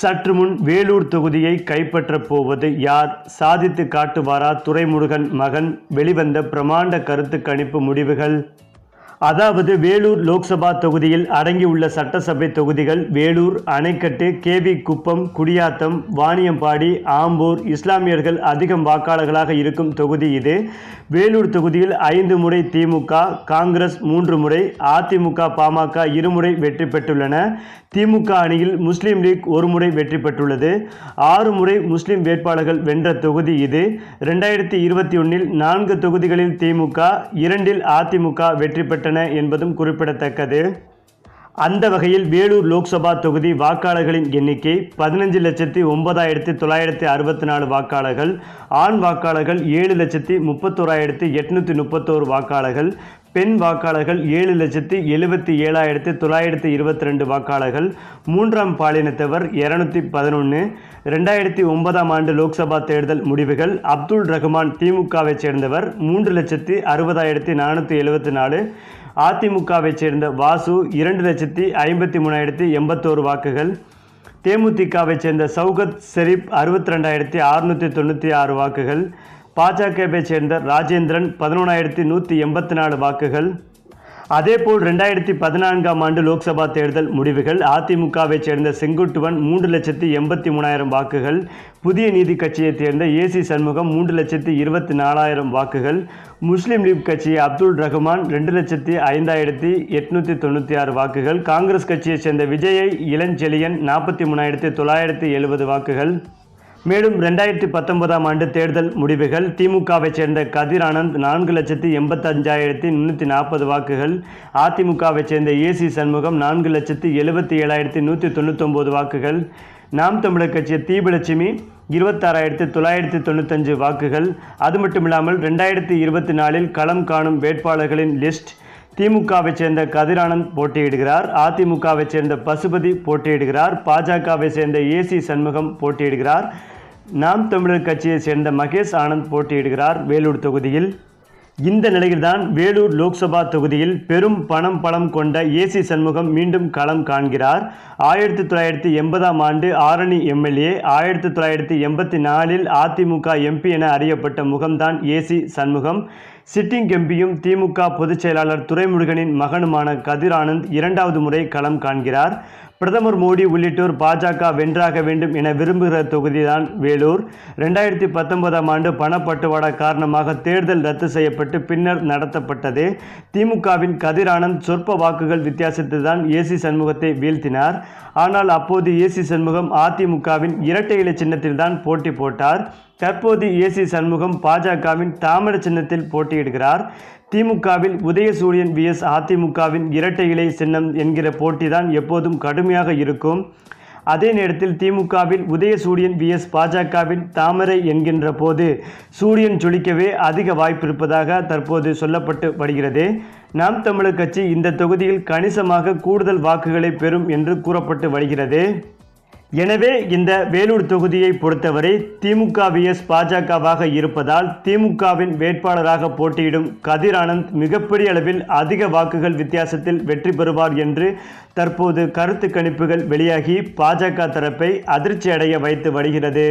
சற்று முன் வேலூர் தொகுதியை கைப்பற்றப் போவது யார்? சாதித்து காட்டுவாரா துரைமுருகன் மகன்? வெளிவந்த பிரமாண்ட கருத்து கணிப்பு முடிவுகள் அதாவது வேலூர் லோக்சபா தொகுதியில் அடங்கியுள்ள சட்டசபை தொகுதிகள் வேலூர் அணைக்கட்டு கேவி குப்பம் குடியாத்தம் வாணியம்பாடி ஆம்பூர் இஸ்லாமியர்கள் அதிகம் வாக்காளர்களாக இருக்கும் தொகுதி இது. வேலூர் தொகுதியில் ஐந்து முறை திமுக காங்கிரஸ் மூன்று முறை அதிமுக பாமக இருமுறை வெற்றி பெற்றுள்ளன. திமுக அணியில் முஸ்லீம் லீக் ஒரு முறை வெற்றி பெற்றுள்ளது. ஆறு முறை முஸ்லீம் வேட்பாளர்கள் வென்ற தொகுதி இது. ரெண்டாயிரத்தி இருபத்தி ஒன்றில் நான்கு தொகுதிகளில் திமுக இரண்டில் அதிமுக வெற்றி பெற்றன. என்பதும் குறிப்பிடத்தக்கது. அந்த வகையில் வேலூர் லோக்சபா தொகுதி வாக்காளர்களின் எண்ணிக்கை பதினஞ்சு லட்சத்தி ஒன்பதாயிரத்தி தொள்ளாயிரத்தி அறுபத்தி நாலு வாக்காளர்கள் ஆண் வாக்காளர்கள் ஏழு லட்சத்தி முப்பத்தோராயிரத்தி எட்நூற்றி முப்பத்தோரு வாக்காளர்கள் பெண் வாக்காளர்கள் ஏழு லட்சத்தி எழுபத்தி ஏழாயிரத்தி தொள்ளாயிரத்தி இருபத்தி ரெண்டு வாக்காளர்கள். மூன்றாம் பாலினத்தவர் இரநூத்தி பதினொன்று ரெண்டாயிரத்தி ஒன்பதாம் ஆண்டு லோக்சபா தேர்தல் முடிவுகள். அப்துல் ரஹ்மான் திமுகவைச் சேர்ந்தவர் மூன்று லட்சத்தி அறுபதாயிரத்தி நானூற்றி எழுபத்தி நாலு அதிமுகவைச் சேர்ந்த வாசு இரண்டு லட்சத்தி ஐம்பத்தி மூணாயிரத்தி எண்பத்தோரு வாக்குகள். தேமுதிகவைச் சேர்ந்த சௌகத் ஷெரீப் அறுபத்தி ரெண்டாயிரத்தி அறுநூற்றி தொண்ணூற்றி ஆறு வாக்குகள். பாஜகவைச் சேர்ந்த ராஜேந்திரன் பதினொன்றாயிரத்தி நூற்றி எண்பத்தி நாலு வாக்குகள். அதேபோல் ரெண்டாயிரத்தி பதினான்காம் ஆண்டு லோக்சபா தேர்தல் முடிவுகள் அதிமுகவைச் சேர்ந்த செங்குட்டுவன் மூன்று லட்சத்தி எண்பத்தி மூணாயிரம் வாக்குகள் புதிய நீதி கட்சியைச் சேர்ந்த ஏசி சண்முகம் மூன்று லட்சத்தி இருபத்தி நாலாயிரம் வாக்குகள் முஸ்லீம் லீக் கட்சியை அப்துல் ரஹ்மான் ரெண்டு லட்சத்தி ஐந்தாயிரத்தி எட்நூற்றி தொண்ணூற்றி ஆறு வாக்குகள் காங்கிரஸ் கட்சியைச் சேர்ந்த விஜயை இளஞ்செழியன் நாற்பத்தி மூணாயிரத்தி தொள்ளாயிரத்தி எழுபது வாக்குகள். மேலும் ரெண்டாயிரத்தி பத்தொன்பதாம் ஆண்டு தேர்தல் முடிவுகள் திமுகவை சேர்ந்த கதிர் ஆனந்த் நான்கு லட்சத்தி எண்பத்தஞ்சாயிரத்தி முந்நூற்றி நாற்பது வாக்குகள் அதிமுகவை சேர்ந்த ஏசி சண்முகம் நான்கு லட்சத்தி எழுபத்தி ஏழாயிரத்தி நூற்றி தொண்ணூத்தொம்பது வாக்குகள் நாம் தமிழர் கட்சியை தீபலட்சுமி இருபத்தாறாயிரத்தி தொள்ளாயிரத்தி தொண்ணூத்தஞ்சு வாக்குகள். அது மட்டும் இல்லாமல் ரெண்டாயிரத்தி இருபத்தி நாலில் களம் காணும் வேட்பாளர்களின் லிஸ்ட் திமுகவைச் சேர்ந்த கதிரானந்த் போட்டியிடுகிறார் அதிமுகவை சேர்ந்த பசுபதி போட்டியிடுகிறார் பாஜகவை சேர்ந்த ஏசி சண்முகம் போட்டியிடுகிறார். நாம் தமிழர் கட்சியைச் சேர்ந்த மகேஷ் ஆனந்த் போட்டியிடுகிறார் வேலூர் தொகுதியில். இந்த நிலையில்தான் வேலூர் லோக்சபா தொகுதியில் பெரும் பணம் பலம் கொண்ட ஏசி சண்முகம் மீண்டும் களம் காண்கிறார். ஆயிரத்தி தொள்ளாயிரத்தி எண்பதாம் ஆண்டு ஆரணி எம்எல்ஏ ஆயிரத்தி தொள்ளாயிரத்தி எண்பத்தி நாலில் அதிமுக எம்பி என அறியப்பட்ட முகம்தான் ஏசி சண்முகம். சிட்டிங் எம்பியும் திமுக பொதுச் செயலாளர் துரைமுருகனின் மகனுமான கதிர் ஆனந்த் இரண்டாவது முறை களம் காண்கிறார். பிரதமர் மோடி உள்ளிட்டோர் பாஜக வென்றாக வேண்டும் என விரும்புகிற தொகுதிதான் வேலூர். ரெண்டாயிரத்தி பத்தொன்பதாம் ஆண்டு பணப்பட்டுவாடா காரணமாக தேர்தல் ரத்து செய்யப்பட்டு பின்னர் நடத்தப்பட்டது. திமுகவின் கதிரானந்த் சொற்ப வாக்குகள் வித்தியாசத்தில் தான் ஏசி சண்முகத்தை வீழ்த்தினார். ஆனால் அப்போது ஏசி சண்முகம் அதிமுகவின் இரட்டை இலை சின்னத்தில் தான் போட்டி போட்டார். தற்போது ஏசி சண்முகம் பாஜகவின் தாமர சின்னத்தில் போட்டியிடுகிறார். திமுகவில் உதயசூரியன் விஎஸ் அதிமுகவின் இரட்டை இலை சின்னம் என்கிற போட்டிதான் எப்போதும் கடுமையாக இருக்கும். அதே நேரத்தில் திமுகவில் உதயசூரியன் விஎஸ் பாஜகவின் தாமரை என்கின்ற போது சூரியன் ஜொலிக்கவே அதிக வாய்ப்பு இருப்பதாக தற்போது சொல்லப்பட்டு வருகிறது. நாம் தமிழர் கட்சி இந்த தொகுதியில் கணிசமாக கூடுதல் வாக்குகளை பெறும் என்று கூறப்பட்டு வருகிறது. எனவே இந்த வேலூர் தொகுதியை பொறுத்தவரை திமுக விஎஸ் பாஜகவாக இருப்பதால் திமுகவின் வேட்பாளராக போட்டியிடும் கதிர் ஆனந்த் மிகப்பெரிய அளவில் அதிக வாக்குகள் வித்தியாசத்தில் வெற்றி பெறுவார் என்று தற்போது கருத்து கணிப்புகள் வெளியாகி பாஜக தரப்பை அதிர்ச்சி அடைய வைத்து வருகிறது.